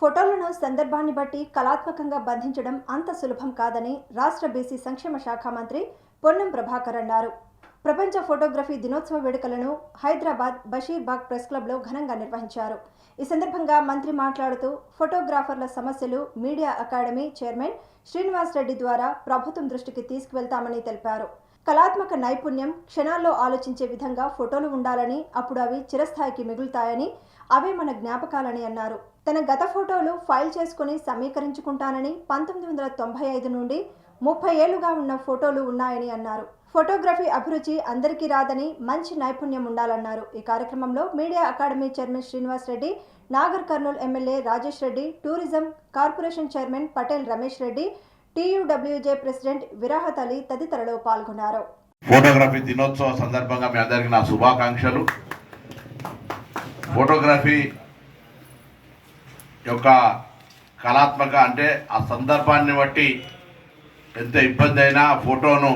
ఫోటోలను సందర్భాన్ని బట్టి కళాత్మకంగా బంధించడం అంత సులభం కాదని రాష్ట్ర బీసీ సంక్షేమ శాఖ మంత్రి పొన్నం ప్రభాకర్ అన్నారు. ప్రపంచ ఫోటోగ్రఫీ దినోత్సవ వేడుకలను హైదరాబాద్ బషీర్బాగ్ ప్రెస్ క్లబ్లో ఘనంగా నిర్వహించారు. ఈ సందర్భంగా మంత్రి మాట్లాడుతూ ఫోటోగ్రాఫర్ల సమస్యలు media academy chairman Srinivas Reddy ద్వారా ప్రభుత్వం దృష్టికి తీసుకువెళ్తామని తెలిపారు. కళాత్మక నైపుణ్యం క్షణాల్లో ఆలోచించే విధంగా ఫోటోలు ఉండాలని అప్పుడు అవి చిరస్థాయికి మిగులుతాయని అవే మన జ్ఞాపకాలని అన్నారు. తన గత ఫోటోలు ఫైల్ చేసుకుని సమీకరించుకుంటానని పంతొమ్మిది వందల తొంభై ఐదు నుండి ముప్పై ఏళ్ళుగా ఉన్న ఫోటోలు ఉన్నాయని అన్నారు. ఫోటోగ్రఫీ అభిరుచి అందరికీ రాదని మంచి నైపుణ్యం ఉండాలన్నారు. ఈ కార్యక్రమంలో media academy chairman Srinivas Reddy Nagarkurnool MLA Rajesh Reddy tourism corporation chairman Patel Ramesh Reddy TUWJ president Virahat Ali తదితరులు పాల్గొన్నారు. ఫోటోగ్రఫీ దినోత్సవం సందర్భంగా మీ అందరికీ నా శుభాకాంక్షలు. ఫోటోగ్రఫీ యొక్క కళాత్మక అంటే ఆ సందర్భాన్ని బట్టి ఎంత ఇబ్బంది అయినా ఆ ఫోటోను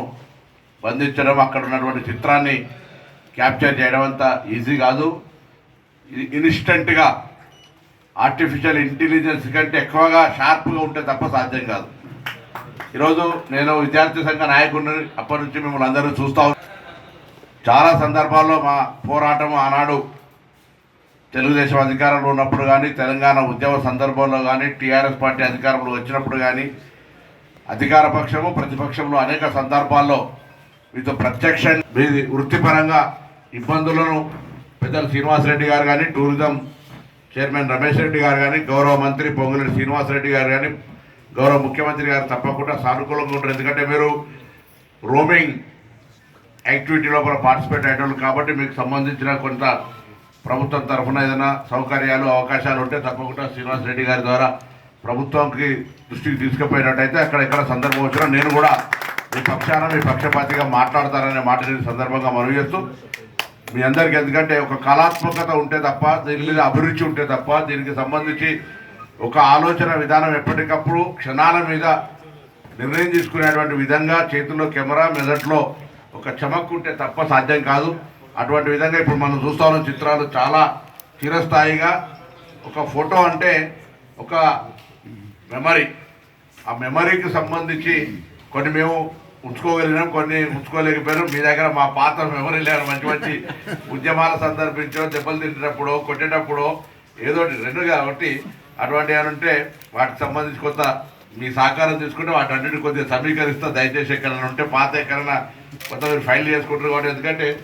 బంధించడం అక్కడ ఉన్నటువంటి చిత్రాన్ని క్యాప్చర్ చేయడం అంత ఈజీ కాదు. ఇది ఇన్స్టెంట్గా ఆర్టిఫిషియల్ ఇంటెలిజెన్స్ కంటే ఎక్కువగా షార్ప్గా ఉంటే తప్ప సాధ్యం కాదు. ఈరోజు నేను విద్యార్థి సంఘ నాయకుడిని అప్పటి నుంచి మిమ్మల్ని అందరూ చూస్తా చాలా సందర్భాల్లో మా పోరాటం ఆనాడు తెలుగుదేశం అధికారంలో ఉన్నప్పుడు కానీ తెలంగాణ ఉద్యమ సందర్భంలో కానీ టీఆర్ఎస్ పార్టీ అధికారంలో వచ్చినప్పుడు కానీ అధికార పక్షము ప్రతిపక్షంలో అనేక సందర్భాల్లో మీతో ప్రత్యక్ష మీది వృత్తిపరంగా ఇబ్బందులను పెద్దలు శ్రీనివాసరెడ్డి గారు కానీ టూరిజం చైర్మన్ రమేష్ రెడ్డి గారు కానీ గౌరవ మంత్రి పొంగులేటి శ్రీనివాసరెడ్డి గారు కానీ గౌరవ ముఖ్యమంత్రి గారు తప్పకుండా సానుకూలంగా ఉంటారు. ఎందుకంటే మీరు రోమింగ్ యాక్టివిటీ లోపల పార్టిసిపేట్ అయ్యేటోళ్ళు కాబట్టి మీకు సంబంధించిన కొంత ప్రభుత్వం తరఫున ఏదైనా సౌకర్యాలు అవకాశాలు ఉంటే తప్పకుండా శ్రీనివాస్ రెడ్డి గారి ద్వారా ప్రభుత్వంకి దృష్టికి తీసుకుపోయినట్టయితే అక్కడ ఎక్కడ సందర్భం వచ్చినా నేను కూడా మీ పక్షాన మీ పక్షపాతిగా మాట్లాడతారనే మాట నేను సందర్భంగా మనవి చేస్తూ మీ అందరికీ ఎందుకంటే ఒక కళాత్మకత ఉంటే తప్ప దీని మీద అభిరుచి ఉంటే తప్ప దీనికి సంబంధించి ఒక ఆలోచన విధానం ఎప్పటికప్పుడు క్షణాల మీద నిర్ణయం తీసుకునేటువంటి విధంగా చేతుల్లో కెమెరా మెదట్లో ఒక చమక్కుంటే ఉంటే తప్ప సాధ్యం కాదు. అటువంటి విధంగా ఇప్పుడు మనం చూస్తా ఉన్న చిత్రాలు చాలా చిరస్థాయిగా. ఒక ఫోటో అంటే ఒక మెమరీ. ఆ మెమరీకి సంబంధించి కొన్ని మేము ఉంచుకోగలిగినాం కొన్ని ఉంచుకోలేకపోయినాం. మీ దగ్గర మా పాత మెమరీ లేని మంచి మంచి ఉద్యమాల సందర్భించో దెబ్బలు తింటేటప్పుడో కొట్టేటప్పుడో ఏదో రెండు కాబట్టి అటువంటివి అని ఉంటే వాటికి సంబంధించి కొంత మీ సహకారం తీసుకుంటే వాటి అన్నిటి కొద్దిగా సమీకరిస్తా. దయచేసి ఎక్కడైనా ఉంటే పాత ఎక్కడైనా కొంత మీరు ఫైల్ చేసుకుంటారు కాబట్టి ఎందుకంటే